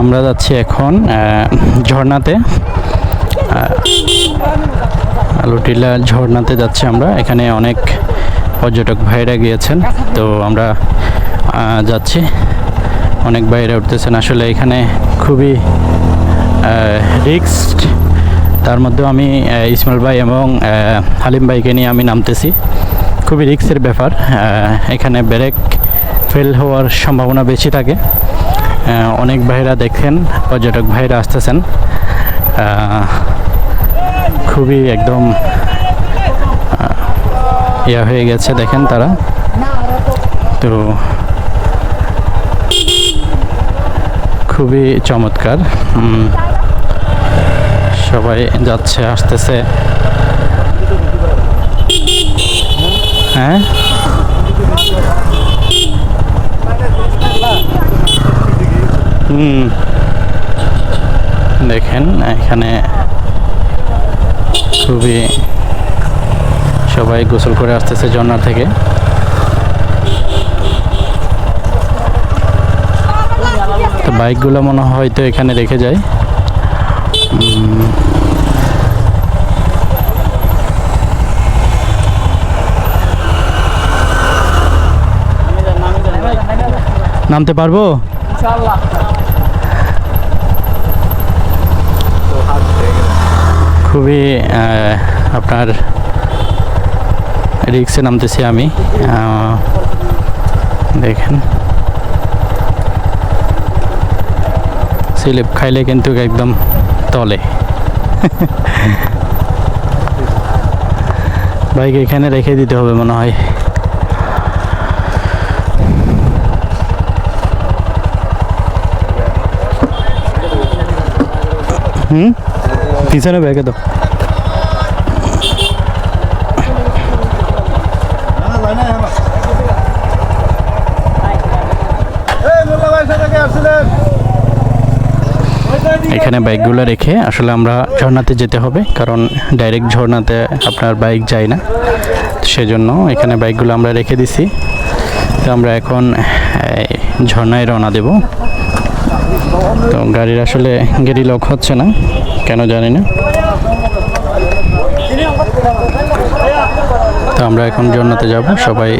আমরা যাচ্ছি এখন ঝর্ণাতে। আলুটিলা ঝর্ণাতে যাচ্ছি আমরা। এখানে অনেক পর্যটক ভাইরা গিয়েছেন। তো আমরা যাচ্ছি। অনেক বাইরে উঠতেছেন। আসলে এখানে খুবই রিক্সড তার মধ্যেও আমি ইসমাইল ভাই এবং হালিম ভাইকে নিয়ে আমি নামতেছি। খুবই রিক্সের ব্যাপার। এখানে ব্রেক ফেল হওয়ার সম্ভাবনা বেশি থাকে। অনেক ভাইরা দেখেন, পর্যটক ভাইরা আসতেছেন। খুবই একদম ইয়া হয়ে গেছে দেখেন তারা। তো খুবই চমৎকার। সবাই যাচ্ছে, আসতেছে। হ্যাঁ? দেখেন, এখানে খুবই সবাই গোসল করে আসতেছে ঝর্ণা থেকে। তো বাইকগুলো মনে হয় হয়তো এখানে রেখে যায়। নামতে পারব? খুবই আপনার রিক্সে নামতেছি আমি। দেখেন। স্লিপ খাইলে কিন্তু একদম তলে। বাইক এখানে রেখে দিতে হবে মনে হয়। হুম? পিছনে ব্যাগে তো এখানে বাইকগুলো রেখে আসলে আমরা ঝর্ণাতে যেতে হবে, কারণ ডাইরেক্ট ঝর্ণাতে আপনার বাইক যায় না। সেজন্য এখানে বাইকগুলো আমরা রেখে দিছি। তো আমরা এখন ঝর্ণায় রওনা দেব। তো গাড়ির আসলে গেরি লক হচ্ছে না, কেন জানি না। তো আমরা এখন জন্নাতে যাব, সবাই